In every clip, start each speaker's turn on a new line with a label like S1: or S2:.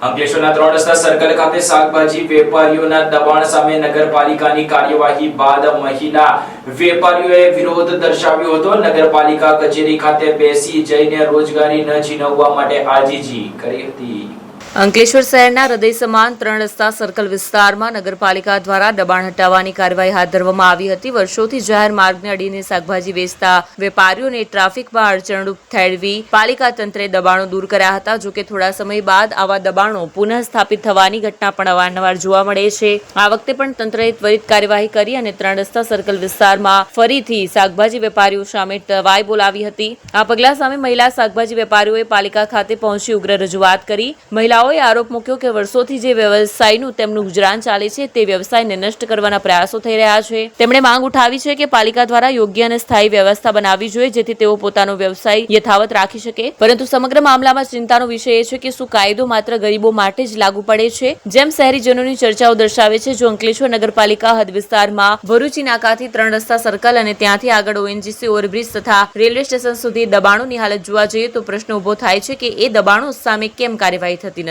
S1: અંકલેશ્વરના ત્રણ રસ્તા સર્કલ ખાતે શાકભાજી, વેપારીઓના દબાણ સામે નગરપાલિકાની કાર્યવાહી બાદ મહિલા વેપારીઓએ વિરોધ દર્શાવ્યો હતો. નગરપાલિકા કચેરી ખાતે બેસી જઈને રોજગારી ન છીનવવા માટે આજીજી કરી હતી.
S2: અંકલેશ્વર શહેરના હૃદય સમાન ત્રણ રસ્તા સર્કલ વિસ્તારમાં નગરપાલિકા દ્વારા દબાણ હટાવવાની કાર્યવાહી હાથ ધરવામાં આવી હતી. વર્ષોથી જાહેર માર્ગને અડીને શાકભાજી વેચતા વેપારીઓને ટ્રાફિકમાં અડચણરૂપ ઠેરવી પાલિકા તંત્રે દબાણો દૂર કર્યા હતા. જોકે થોડા સમય બાદ આવા દબાણો પુનઃ સ્થાપિત થવાની ઘટના પણ અવારનવાર જોવા મળે છે. આ વખતે પણ તંત્રએ ત્વરિત કાર્યવાહી કરી અને ત્રણ રસ્તા સર્કલ વિસ્તારમાં ફરીથી શાકભાજી વેપારીઓ સામે તવાઈ બોલાવી હતી. આ પગલા સામે મહિલા શાકભાજી વેપારીઓએ પાલિકા ખાતે પહોંચી ઉગ્ર રજૂઆત કરી. મહિલાઓએ આરોપ મૂક્યો કે વર્ષોથી જે વ્યવસાયનું તેમનું ગુજરાન ચાલે છે, તે વ્યવસાયને નષ્ટ કરવાના પ્રયાસો થઈ રહ્યા છે. તેમણે માંગ ઉઠાવી છે કે પાલિકા દ્વારા યોગ્ય અને સ્થાયી વ્યવસ્થા બનાવવી જોઈએ, જેથી તેઓ પોતાનો વ્યવસાય યથાવત રાખી શકે. પરંતુ સમગ્ર મામલામાં ચિંતાનો વિષય એ છે કે શું કાયદો માત્ર ગરીબો માટે જ લાગુ પડે છે? જેમ શહેરીજનોની ચર્ચાઓ દર્શાવે છે, જો અંકલેશ્વર નગરપાલિકા હદ વિસ્તારમાં ભરૂચી નાકાથી ત્રણ રસ્તા સર્કલ અને ત્યાંથી આગળ ઓએનજીસી ઓવરબ્રિજ તથા રેલવે સ્ટેશન સુધી દબાણોની હાલત જોવા જઈએ, તો પ્રશ્ન ઊભો થાય છે કે એ દબાણો સામે કેમ કાર્યવાહી થતી નથી?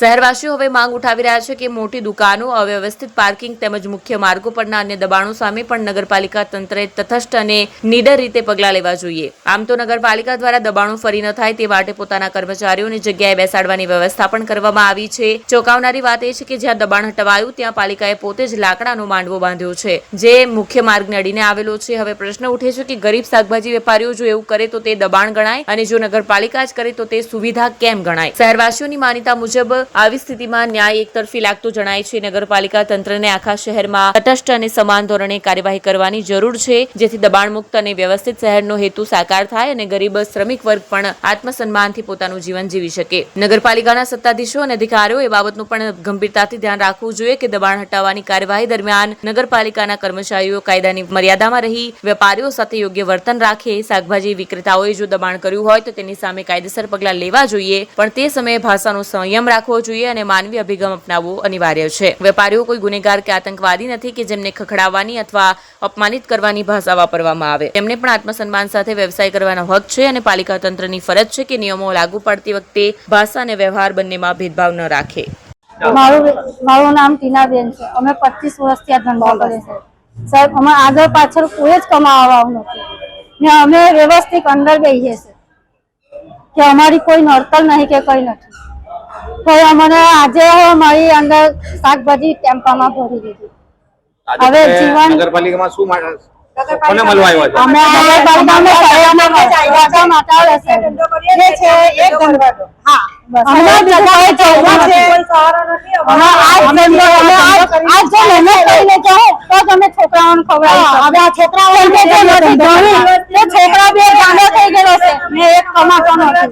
S2: શહેરવાસીઓ હવે માંગ ઉઠાવી રહ્યા છે કે મોટી દુકાનો, અવ્યવસ્થિત પાર્કિંગ તેમજ મુખ્ય માર્ગો પરના અન્ય દબાણો સામે પણ નગરપાલિકા તંત્રે તથસ્થ અને નીડર રીતે પગલાં લેવા જોઈએ. આમ તો નગરપાલિકા દ્વારા દબાણો ફરી ન થાય તે માટે પોતાના કર્મચારીઓની જગ્યાએ બેસાડવાની વ્યવસ્થા પણ કરવામાં આવી છે. ચોંકાવનારી વાત એ છે કે જ્યાં દબાણ હટવાયું ત્યાં પાલિકાએ પોતે જ લાકડાનો માંડવો બાંધ્યો છે, જે મુખ્ય માર્ગને અડીને આવેલો છે. હવે પ્રશ્ન ઉઠે છે કે ગરીબ શાકભાજી વેપારીઓ જો એવું કરે તો તે દબાણ ગણાય? અને જો નગરપાલિકા જ કરે તો તે સુવિધા કેમ ગણાય? શહેરવાસીઓની માન્યતા મુજબ આવી સ્થિતિમાં ન્યાય એકતરફી લાગતો જણાય છે. નગરપાલિકા તંત્રને આખા શહેરમાં તટસ્થ અને સમાન ધોરણે કાર્યવાહી કરવાની જરૂર છે, જેથી દબાણમુક્ત અને વ્યવસ્થિત શહેરનો હેતુ સાકાર થાય અને ગરીબ શ્રમિક વર્ગ પણ આત્મસન્માનથી પોતાનું જીવન જીવી શકે. નગરપાલિકાના સત્તાધીશો અને અધિકારીઓ એ બાબતનું પણ ગંભીરતાથી ધ્યાન રાખવું જોઈએ કે દબાણ હટાવવાની કાર્યવાહી દરમિયાન નગરપાલિકાના કર્મચારીઓ કાયદાની મર્યાદામાં રહી, વેપારીઓ સાથે યોગ્ય વર્તન રાખે, શાકભાજી વિક્રેતાઓએ જો દબાણ કર્યું હોય તો તેની સામે કાયદેસર પગલાં લેવા જોઈએ, પણ તે સમયે ભાષાનો સંયમ રાખવો જોઈએ અને માનવી અભિગમ અપનાવવો અનિવાર્ય છે. વેપારીઓ કોઈ ગુનેગાર કે આતંકવાદી નથી કે જેમને ખખડાવવાની અથવા અપમાનિત કરવાની ભાષા વાપરવામાં આવે. તેમને પણ આત્મસન્માન સાથે વ્યવસાય કરવાનો હક છે અને પાલિકા તંત્રની ફરજ છે કે નિયમો લાગુ પડતી વખતે ભાષા અને વ્યવહાર બંનેમાં ભેદભાવ ન રાખે.
S3: મારું મારું નામ ટીનાબેન છે. અમે પચીસ વર્ષથી આ ધંધો કરીએ છીએ. સાહેબ અમે આગળ પાછળ કોઈ જ કમાવાનું નથી. ને અમે વ્યવસ્થિત અંદર બેસીએ છીએ કે અમારી કોઈ નડતર નહીં કે કઈ નથી. તો અમને આજે મારી અંદર શાકભાજી ટેમ્પામાં ભરી દીધી. હવે જીવન-
S4: નગરપાલિકામાં શું કોને મળવા આવ્યા છો
S3: અમે નગરપાલિકામાં સહાયમાં રજા માટે આવે જે છે એ ધંધો હા. બસ અમે જગ્યાએ જવું છે. અમે આ ધંધો અમે આ જ- આ જ જો મહેનત કરીને જાઓ તો જ અમે છોકરાઓને ખવડાવીશું. હવે આ તો છોકરા બે ગાંડો થઈ ગયેલો છે. ને એક કમાતો નથી.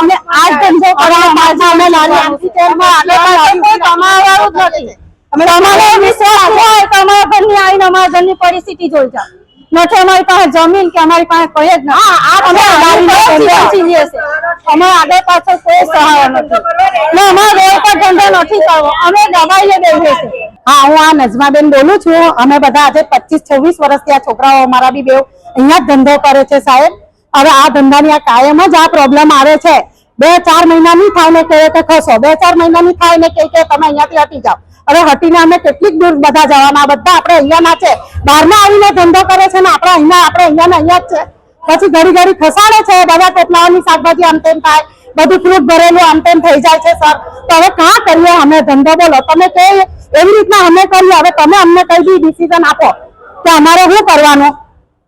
S3: અમે આજ ધંધો કરવા માટે અમે લાલી આંટી તેલમાં આગળ કોઈ કમાવાવાળું જ નથી. અમે તમારો વિશ્વાસ હોય તો અમારા ઘરની આવીને અમારા ઘરની પરિસ્થિતિ જોઈ જાઓ. નથી અમારી પાસે જમીન કે અમારી પાસે કોઈ જ નથી. અમે અમે આગળ પાછળ કોઈ સહાય નથી. ને અમારે રોડ પર ધંધો નથી કરવો અમે દબાઈને બેસીએ છીએ.
S5: હા, હું આ નજમાબેન બોલું છું. અમે બધા આજે પચીસ, છવ્વીસ વર્ષથી આ છોકરાઓ, અમારા બી બેવ અહીંયા જ ધંધો કરે છે સાહેબ. હવે આ ધંધાની આ કાયમ જ આ પ્રોબ્લેમ આવે છે. બે, ચાર મહિનાની થાય ને કહે કે ખસો. બે, ચાર મહિનાની થાય ને કહે કે તમે અહીંયાથી હટી જાઓ. હવે હટીને અમે કેટલીક દૂર બધા જવાના. બધા આપણે અહીંયાના છે. બહારના આવીને ધંધો કરે છે ને આપણે અહીંયા આપણે અહીંયાના અહીંયા જ છે. પછી ઘડી ઘડી ખસાડે છે બધા ટોપલાઓની શાકભાજી, આમ તેમ થાય. બધું ફ્રૂટ ભરેલું, આમ તેમ થઈ જાય છે સર તો હવે કાં કરીએ અમે ધંધો? બોલો, તમે કે એવી રીતના અમે કરીએ હવે તમે અમને કઈ બી ડિસિઝન આપો કે અમારે શું કરવાનું?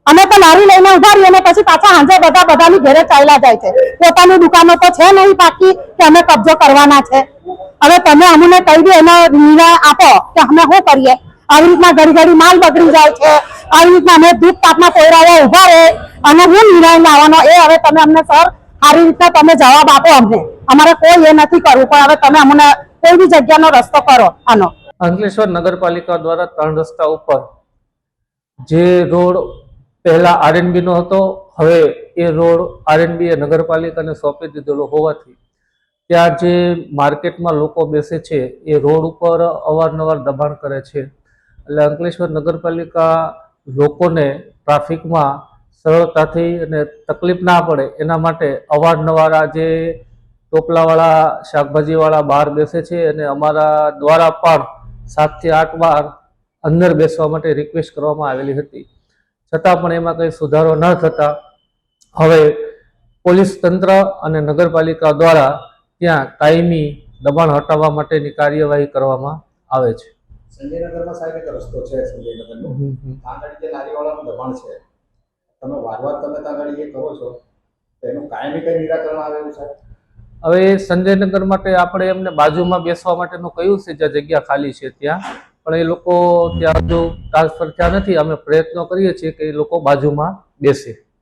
S5: અમે તો લારી લઈને ઊભા રહીએ અને પછી પાછા સાંજે બધા બધાની ઘરે ચાલ્યા જાય છે. પોતાની દુકાનો તો છે નહીં બાકી કે અમે કબજો કરવાના છે. હવે તમે અમને કઈ બી એનો નિર્ણય આપો કે અમે શું કરીએ? આવી રીતના ઘડી ઘડી માલ બગડી જાય છે. આવી રીતના અમે ધૂપ તાપમાં પોયરાવા ઊભા રહે. અને હું નિર્ણય લાવવાનો એ હવે તમે અમને સર સારી રીતના તમે જવાબ આપો અમને. અમારે કોઈ એ નથી કરવું. પણ હવે તમે અમને કોઈ બી જગ્યાનો રસ્તો કરો આનો.
S6: અંકલેશ્વર નગરપાલિકા દ્વારા ત્રણ રસ્તા ઉપર જે રોડ પહેલા આરએનબી નો હતો, હવે એ રોડ આરએનબી એ નગરપાલિકાને સોંપી દીધેલો હોવાથી ત્યાં જે માર્કેટમાં લોકો બેસે છે, એ રોડ ઉપર અવારનવાર દબાણ કરે છે. એટલે અંકલેશ્વર નગરપાલિકા લોકોને ટ્રાફિકમાં સરળતાથી અને તકલીફ ના પડે, એના માટે અવારનવાર આ જે ટોપલાવાળા, શાકભાજીવાળા બહાર બેસે છે અને અમારા દ્વારા પણ સાતથી આઠ વાર અંદર બેસવા માટે રિક્વેસ્ટ કરવામાં આવેલી હતી. છતાં પણ એમાં કંઈ સુધારો ન થતા હવે પોલીસ તંત્ર અને નગરપાલિકા દ્વારા ત્યાં કાયમી દબાણ હટાવવા માટેની કાર્યવાહી કરવામાં આવે છે.
S7: સંજયનગરમાં સાહેબ એક રસ્તો છે સંજયનગરનો. આગળ જે લારીવાળાનું દબાણ છે તમે વારવાર તમે ત્યાં આગળ એ કરો છો તો એનું કાયમી કઈ નિરાકરણ આવે એવું સાહેબ?
S6: હવે સંજયનગર માટે આપણે એમને બાજુમાં બેસવા માટેનું કહ્યું છે? જ્યાં જગ્યા ખાલી છે ત્યાં. પણ એ લોકો ત્યાં હજુ ટ્રાન્સફર થયા નથી. અમે પ્રયત્નો કરીએ છીએ કે એ લોકો બાજુમાં બેસે.